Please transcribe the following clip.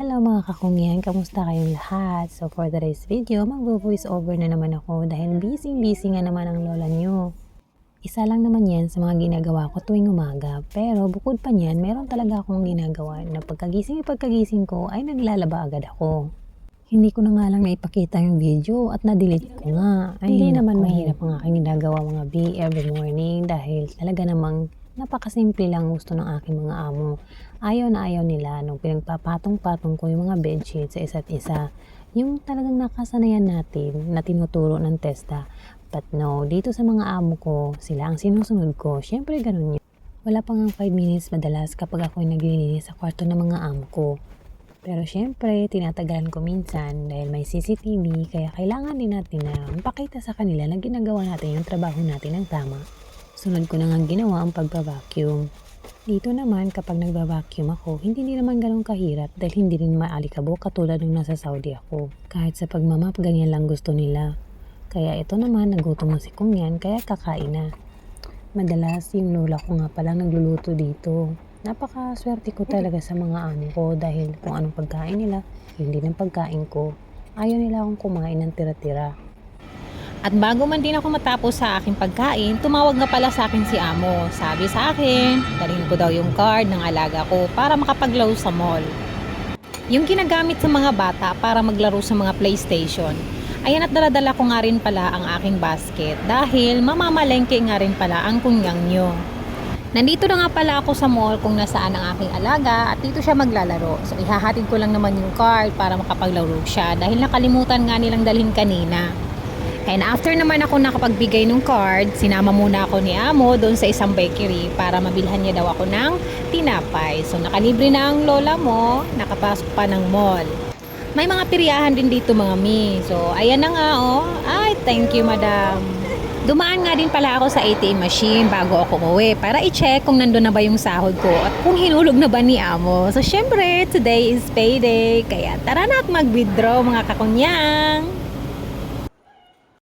Hello mga kakungyan, kamusta kayong lahat? So for today's video, mag-voice over na naman ako dahil busy-busy nga naman ang lola nyo. Isa lang naman yan sa mga ginagawa ko tuwing umaga. Pero bukod pa niyan, meron talaga akong ginagawa na pagkagising pagkagising ko ay naglalaba agad ako. Hindi ko na nga lang naipakita yung video at na-delete ko nga. Ay, hindi naman mahirap ang aking ginagawa mga B every morning dahil talaga namang napakasimple lang gusto ng aking mga amo. Ayaw na ayaw nila nung pinagpapatong-patong ko yung mga bedsheet sa isa't isa. Yung talagang nakasanayan natin na tinuturo ng testa. But no, dito sa mga amo ko, sila ang sinusunod ko. Siyempre ganun yun. Wala pang 5 minutes madalas kapag ako'y naglilinis sa kwarto ng mga amo ko. Pero syempre, tinatagalan ko minsan dahil may CCTV kaya kailangan din natin na mapakita sa kanila na ginagawa natin yung trabaho natin ng tama. Sunod ko na nga ginawa ang pagbabacuum. Dito naman kapag nagbabacuum ako, hindi din naman ganun kahirap dahil hindi rin maalikabok katulad nung nasa Saudi ako. Kahit sa pagmamap, ganyan lang gusto nila. Kaya ito naman, nagutom na si Kung yan, kaya kakain na. Madalas, yung lola ko nga pala nagluluto dito. Napakaswerte ko talaga sa mga amo ko dahil kung anong pagkain nila, yun din ang pagkain ko. Ayaw nila akong kumain ng tira-tira. At bago man din ako matapos sa aking pagkain, tumawag nga pala sa akin si Amo. Sabi sa akin, dalhin ko daw yung card ng alaga ko para makapaglaro sa mall. Yung ginagamit sa mga bata para maglaro sa mga PlayStation. Ayan at daladala ko nga rin pala ang aking basket dahil mamamalengke nga rin pala ang kunyang nyo. Nandito na nga pala ako sa mall kung nasaan ang aking alaga at dito siya maglalaro. So ihahatid ko lang naman yung card para makapaglaro siya dahil nakalimutan nga nilang dalhin kanina. And after naman ako nakapagbigay ng card, sinama muna ako ni Amo doon sa isang bakery para mabilhan niya daw ako ng tinapay. So nakalibre na ang lola mo, nakapasok pa ng mall. May mga piryahan din dito mga mi. So ayan na nga oh. Ay, thank you madam. Dumaan nga din pala ako sa ATM machine bago ako umuwi para i-check kung nandun na ba yung sahod ko at kung hinulog na ba ni Amo. So syempre, today is payday. Kaya tara na at mag-withdraw mga kakunyang.